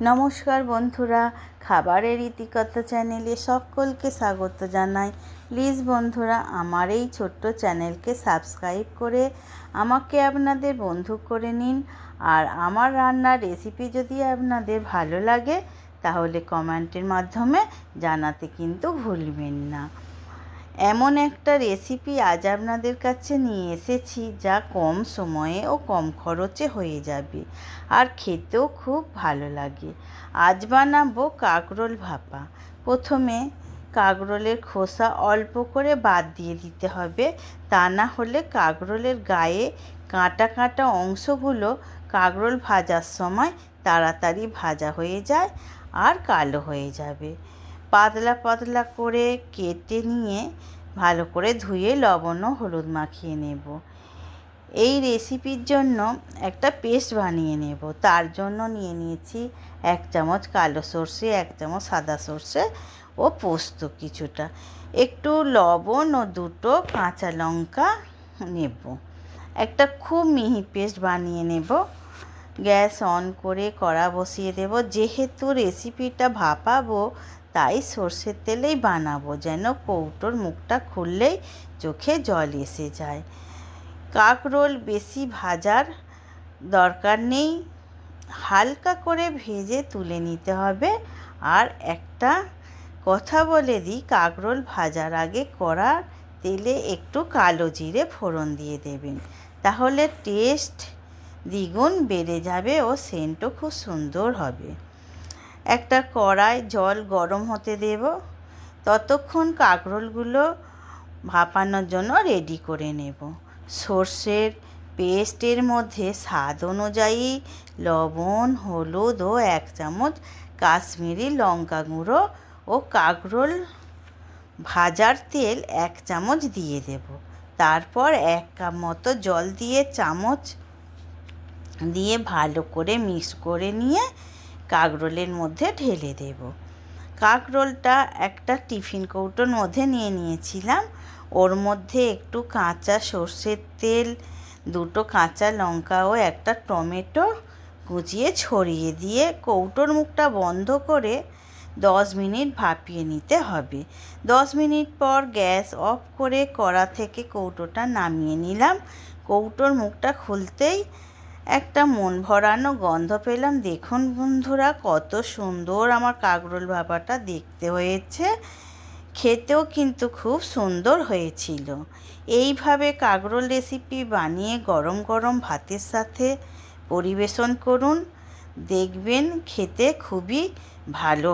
নমস্কার বন্ধুরা, খাবারের ইতিকথা চ্যানেলে সকলকে স্বাগত জানাই। প্লিজ বন্ধুরা, আমার এই ছোট্ট চ্যানেলকে সাবস্ক্রাইব করে আমাকে আপনাদের বন্ধু করে নিন। আর আমার রান্নার রেসিপি যদি আপনাদের ভালো লাগে, তাহলে কমেন্টের মাধ্যমে জানাতে কিন্তু ভুলবেন না। এমন একটা রেসিপি আজ আপনাদের কাছে নিয়ে এসেছি যা কম সময়ে ও কম খরচে হয়ে যাবে আর খেতেও খুব ভালো লাগে। আজ বানাবো কাঁকরোল ভাপা। প্রথমে কাঁকরোলের খোসা অল্প করে বাদ দিয়ে দিতে হবে। তা না হলে কাঁকরোলের গায়ে কাঁটা কাঁটা অংশগুলো কাঁকরোল ভাজার সময় তাড়াতাড়ি ভাজা হয়ে যায় আর কালো হয়ে যাবে। পাতলা পাতলা করে কেটে নিয়ে ভালো করে ধুয়ে লবণ ও হলুদ মাখিয়ে নেব। এই রেসিপির জন্য একটা পেস্ট বানিয়ে নেব। তার জন্য নিয়ে নিয়েছি এক চামচ কালো সর্ষে, এক চামচ সাদা সর্ষে ও পোস্ত কিছুটা। একটু লবণ ও দুটো কাঁচা লঙ্কা নেব। একটা খুব মিহি পেস্ট বানিয়ে নেব। গ্যাস অন করে কড়া বসিয়ে দেব। যেহেতু রেসিপিটা ভাপাবো তাই সর্ষের তেলেই বানাবো, যেন কৌটোর মুখটা খুললেই চোখে জল এসে যায়। কাকরোল বেশি ভাজার দরকার নেই। হালকা করে ভেজে তুলে নিতে হবে। আর একটা কথা বলে দিই, কাকরোল ভাজার আগে কড়া তেলে একটু কালো জিরে ফোড়ন দিয়ে দেবেন। তাহলে টেস্ট দ্বিগুণ বেড়ে যাবে ও সেন্টও খুব সুন্দর হবে। একটা কড়াই জল গরম হতে দেব। ততক্ষণ কাঁকরোলগুলো ভাপানোর জন্য রেডি করে নেব। সর্ষের পেস্টের মধ্যে স্বাদ অনুযায়ী লবণ, হলুদ ও এক চামচ কাশ্মীরি লঙ্কা গুঁড়ো ও কাঁকরোল ভাজার তেল এক চামচ দিয়ে দেব। তারপর এক কাপ মতো জল দিয়ে চামচ দিয়ে ভালো করে মিক্স করে নিয়ে কাঁকরোলের মধ্যে ঢেলে দেব। কাঁকরোলটা একটা টিফিন কৌটোর মধ্যে নিয়ে নিয়েছিলাম। ওর মধ্যে একটু কাঁচা সর্ষের তেল, দুটো কাঁচা লঙ্কা ও একটা টমেটো কুচিয়ে ছড়িয়ে দিয়ে কৌটোর মুখটা বন্ধ করে দশ মিনিট ভাপিয়ে নিতে হবে। দশ মিনিট পর গ্যাস অফ করে কড়া থেকে কৌটোটা নামিয়ে নিলাম। কৌটোর মুখটা খুলতেই একটা মন ভরানো গন্ধ পেলাম। দেখুন বন্ধুরা, কত সুন্দর আমার কাকরোল ভাপাটা দেখতে হয়েছে। খেতেও কিন্তু খুব সুন্দর হয়েছিল। এইভাবে কাকরোল রেসিপি বানিয়ে গরম গরম ভাতের সাথে পরিবেশন করুন। দেখবেন খেতে খুবই ভালো